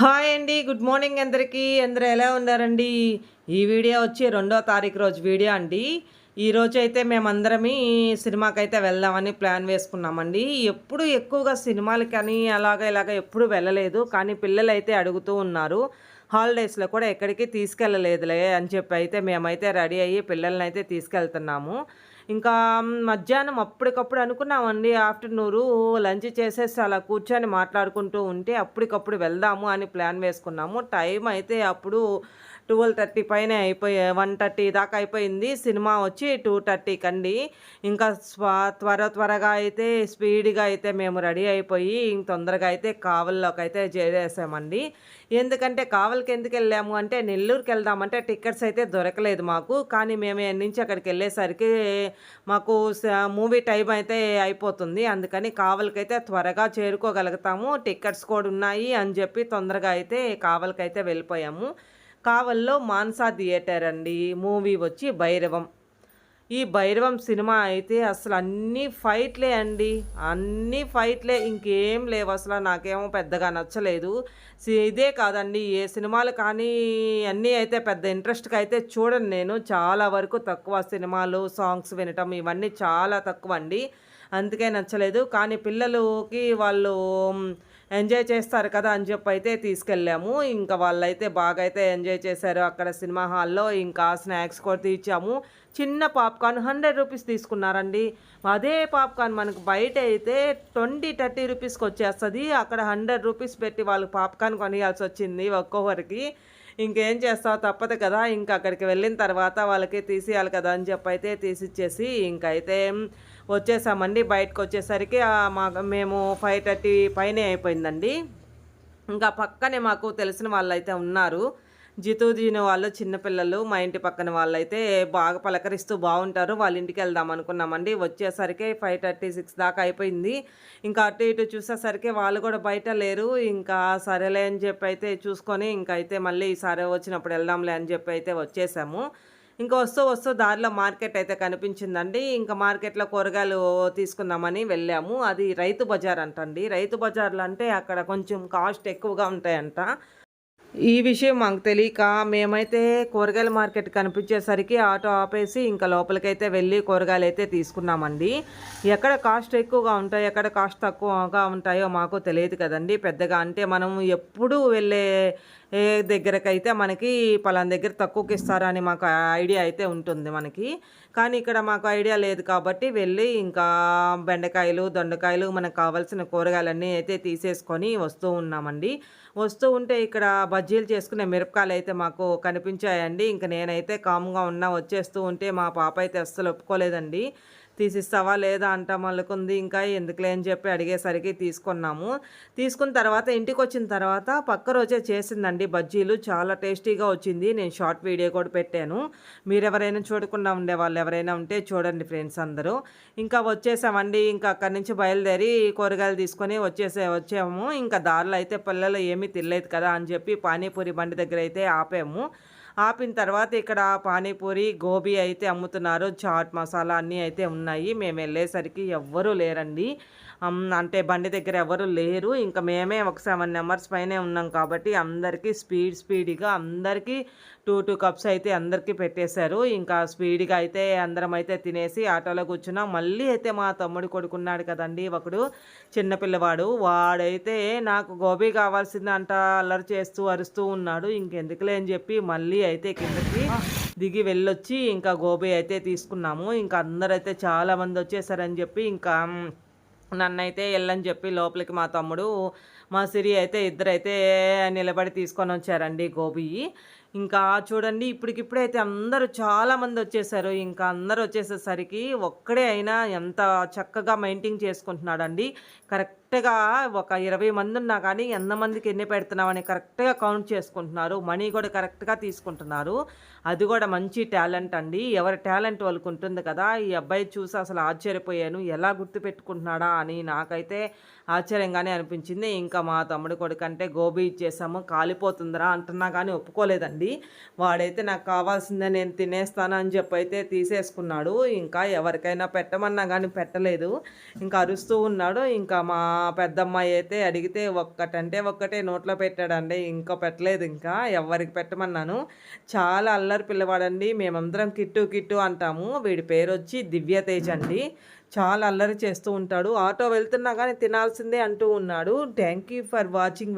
Hi అండి good morning అందరికీ. అందరూ ఎలా ఉన్నారండి? ఈ వీడియో వచ్చి రెండో తారీఖు రోజు వీడియో అండి. ఈ అయితే మేమందరమీ సినిమాకైతే వెళ్దామని ప్లాన్ వేసుకున్నామండి. ఎప్పుడు ఎక్కువగా సినిమాలకి కానీ అలాగ ఇలాగ ఎప్పుడు వెళ్ళలేదు. కానీ పిల్లలు అయితే అడుగుతూ ఉన్నారు. హాలిడేస్లో కూడా ఎక్కడికి తీసుకెళ్ళలేదులే అని చెప్పి అయితే మేమైతే రెడీ అయ్యి పిల్లల్ని అయితే తీసుకెళ్తున్నాము. ఇంకా మధ్యాహ్నం అప్పటికప్పుడు అనుకున్నామండి ఆఫ్టర్నూన్ లంచ్ చేసేసి అలా కూర్చొని మాట్లాడుకుంటూ ఉంటే అప్పటికప్పుడు వెళ్దాము అని ప్లాన్ వేసుకున్నాము. టైం అయితే అప్పుడు ట్వెల్వ్ థర్టీ పైన అయిపోయి వన్ థర్టీ దాకా అయిపోయింది. సినిమా వచ్చి టూ థర్టీకి అండి ఇంకా స్వ- త్వర త్వరగా అయితే స్పీడ్గా అయితే మేము రెడీ అయిపోయి ఇంక తొందరగా అయితే కావల్లోకి అయితే చేరేసామండి ఎందుకంటే కావల్కి ఎందుకు వెళ్ళాము అంటే నెల్లూరుకి వెళ్దామంటే టికెట్స్ అయితే దొరకలేదు మాకు. కానీ మేము నుంచి అక్కడికి వెళ్ళేసరికి మాకు మూవీ టైం అయితే అయిపోతుంది. అందుకని కావలికైతే త్వరగా చేరుకోగలుగుతాము. టికెట్స్ కూడా ఉన్నాయి అని చెప్పి తొందరగా అయితే కావలికైతే వెళ్ళిపోయాము. కావల్లో మాన్సా థియేటర్ అండి. మూవీ వచ్చి భైరవం. ఈ భైరవం సినిమా అయితే అసలు అన్ని ఫైట్లే అండి. అన్ని ఫైట్లే ఇంకేం లేవు అసలు. నాకేమో పెద్దగా నచ్చలేదు. ఇదే కాదండి ఏ సినిమాలు కానీ అన్నీ అయితే పెద్ద ఇంట్రెస్ట్గా అయితే చూడను నేను. చాలా వరకు తక్కువ సినిమాలు సాంగ్స్ వినటం ఇవన్నీ చాలా తక్కువ అండి అందుకే నచ్చలేదు. కానీ పిల్లలకి వాళ్ళు ఎంజాయ్ చేస్తారు కదా అని చెప్పి అయితే తీసుకెళ్ళాము. ఇంకా వాళ్ళైతే బాగా అయితే ఎంజాయ్ చేశారు. అక్కడ సినిమా హాల్లో ఇంకా స్నాక్స్ కూడా తీర్చాము. చిన్న పాప్కార్న్ హండ్రెడ్ రూపీస్ తీసుకున్నారండి. అదే పాప్కార్న్ మనకు బయట అయితే ట్వంటీ థర్టీ రూపీస్కి వచ్చేస్తుంది. అక్కడ హండ్రెడ్ రూపీస్ పెట్టి వాళ్ళు పాప్కార్న్ కొనియాల్సి వచ్చింది ఒక్కొక్కరికి. ఇంకేం చేస్తావు? తప్పదు కదా. ఇంకా అక్కడికి వెళ్ళిన తర్వాత వాళ్ళకి తీసేయాలి కదా అని చెప్పి అయితే తీసిచ్చేసి ఇంకైతే వచ్చేసామండి. బయటకు వచ్చేసరికి మా మేము ఫైవ్ థర్టీ పైనే అయిపోయిందండి. ఇంకా పక్కనే మాకు తెలిసిన వాళ్ళైతే ఉన్నారు. జితూ జీను వాళ్ళు చిన్నపిల్లలు మా ఇంటి పక్కన వాళ్ళు అయితే బాగా పలకరిస్తూ బాగుంటారు. వాళ్ళ ఇంటికి వెళ్దాం అనుకున్నామండి. వచ్చేసరికి ఫైవ్ థర్టీ సిక్స్ దాకా అయిపోయింది. ఇంకా అటు ఇటు చూసేసరికి వాళ్ళు కూడా బయట లేరు. ఇంకా సరేలే అని చెప్పి అయితే చూసుకొని ఇంకైతే అయితే మళ్ళీ ఈసారి వచ్చినప్పుడు వెళ్దాంలే అని చెప్పి అయితే వచ్చేసాము. ఇంకా వస్తూ వస్తూ దారిలో మార్కెట్ అయితే కనిపించిందండి. ఇంకా మార్కెట్లో కూరగాయలు తీసుకుందామని వెళ్ళాము. అది రైతు బజార్ అంటండి. రైతు బజార్లు అంటే అక్కడ కొంచెం కాస్ట్ ఎక్కువగా ఉంటాయంట. ఈ విషయం మాకు తెలియక మేమైతే కూరగాయల మార్కెట్ కనిపించేసరికి ఆటో ఆపేసి ఇంకా లోపలికైతే వెళ్ళి కూరగాయలు అయితే తీసుకున్నామండి. ఎక్కడ కాస్ట్ ఎక్కువగా ఉంటాయో ఎక్కడ కాస్ట్ తక్కువగా ఉంటాయో మాకు తెలియదు కదండి. పెద్దగా అంటే మనం ఎప్పుడు వెళ్ళే ఏ దగ్గరకైతే మనకి పలానా దగ్గర తక్కువకి ఇస్తారని మాకు ఐడియా అయితే ఉంటుంది మనకి. కానీ ఇక్కడ మాకు ఐడియా లేదు కాబట్టి వెళ్ళి ఇంకా బెండకాయలు దొండకాయలు మనకు కావాల్సిన కూరగాయలన్నీ అయితే తీసేసుకొని వస్తూ ఉన్నామండి. వస్తూ ఉంటే ఇక్కడ బజ్జీలు చేసుకునే మిరపకాయలు అయితే మాకు కనిపించాయండి. ఇంకా నేనైతే కామ్గా ఉన్నా వచ్చేస్తూ ఉంటే మా పాప అయితే అస్సలు ఒప్పుకోలేదండి. తీసిస్తావా లేదా అంట మళ్ళకుంది ఇంకా ఎందుకులే అని చెప్పి అడిగేసరికి తీసుకున్నాము. తీసుకున్న తర్వాత ఇంటికి వచ్చిన తర్వాత పక్క రోజే చేసిందండి. బజ్జీలు చాలా టేస్టీగా వచ్చింది. నేను షార్ట్ వీడియో కూడా పెట్టాను. మీరు ఎవరైనా చూడకుండా ఉండే వాళ్ళు ఎవరైనా ఉంటే చూడండి ఫ్రెండ్స్ అందరూ. ఇంకా వచ్చేసామండి. ఇంకా అక్కడి నుంచి బయలుదేరి కూరగాయలు తీసుకొని వచ్చేసే వచ్చాము. ఇంకా దారిలో అయితే పిల్లలు ఏమీ తినలేదు కదా అని చెప్పి పానీపూరి బండి దగ్గర అయితే ఆపాము. ఆపిన తర్వాత ఇక్కడ పానీపూరి గోబీ అయితే అమ్ముతున్నారు. చాట్ మసాలా అన్నీ అయితే ఉన్నాయి. మేము వెళ్ళేసరికి ఎవ్వరూ లేరండి. అంటే బండి దగ్గర ఎవరు లేరు. ఇంకా మేమే ఒక సెవెన్ నెంబర్స్ పైనే ఉన్నాం కాబట్టి అందరికీ స్పీడ్ స్పీడ్గా అందరికీ టూ టూ కప్స్ అయితే అందరికీ పెట్టేశారు. ఇంకా స్పీడ్గా అయితే అందరం అయితే తినేసి ఆటోలో కూర్చున్నాం. మళ్ళీ అయితే మా తమ్ముడు కొడుకున్నాడు కదండి ఒకడు చిన్నపిల్లవాడు వాడైతే నాకు గోబీ కావాల్సిందంట అల్లరి చేస్తూ అరుస్తూ ఉన్నాడు. ఇంకెందుకులే అని చెప్పి మళ్ళీ అయితే కిందకి దిగి వెళ్ళొచ్చి ఇంకా గోబీ అయితే తీసుకున్నాము. ఇంకా అందరైతే చాలా మంది వచ్చేసారని చెప్పి ఇంకా నన్నైతే వెళ్ళని చెప్పి లోపలికి మా తమ్ముడు మా సిరి అయితే ఇద్దరైతే నిలబడి తీసుకొని వచ్చారండి గోబీ. ఇంకా చూడండి ఇప్పటికిప్పుడైతే అందరూ చాలామంది వచ్చేసారు. ఇంకా అందరూ వచ్చేసేసరికి ఒక్కడే అయినా ఎంత చక్కగా మెయింటైన్ చేసుకుంటున్నాడండి. కరెక్ట్గా ఒక ఇరవై మంది ఉన్నా కానీ ఎంతమందికి ఎన్ని పెడుతున్నామని కరెక్ట్గా కౌంట్ చేసుకుంటున్నారు. మనీ కూడా కరెక్ట్గా తీసుకుంటున్నారు. అది కూడా మంచి టాలెంట్ అండి. ఎవరి టాలెంట్ వాళ్ళకు ఉంటుంది కదా. ఈ అబ్బాయి చూసి అసలు ఆశ్చర్యపోయాను. ఎలా గుర్తుపెట్టుకుంటున్నాడా అని నాకైతే ఆశ్చర్యంగానే అనిపించింది. ఇంకా ఇంకా మా తమ్ముడి కొడుకు అంటే గోబీ ఇచ్చేసాము కాలిపోతుందిరా అంటున్నా కానీ ఒప్పుకోలేదండి. వాడైతే నాకు కావాల్సిందే నేను తినేస్తాను అని చెప్పి అయితే తీసేసుకున్నాడు. ఇంకా ఎవరికైనా పెట్టమన్నా కానీ పెట్టలేదు. ఇంకా అరుస్తూ ఉన్నాడు. ఇంకా మా పెద్దమ్మాయి అయితే అడిగితే ఒక్కటంటే ఒక్కటే నోట్లో పెట్టాడండి. ఇంకా పెట్టలేదు ఇంకా ఎవరికి పెట్టమన్నాను. చాలా అల్లరి పిల్లవాడండి. మేమందరం కిట్టు కిట్టు అంటాము. వీడి పేరు వచ్చి దివ్యతేజ్ అండి. చాలా అల్లరి చేస్తూ ఉంటాడు. ఆటో వెళ్తున్నా కానీ తినాల్సిందే అంటూ ఉన్నాడు. Thank you for watching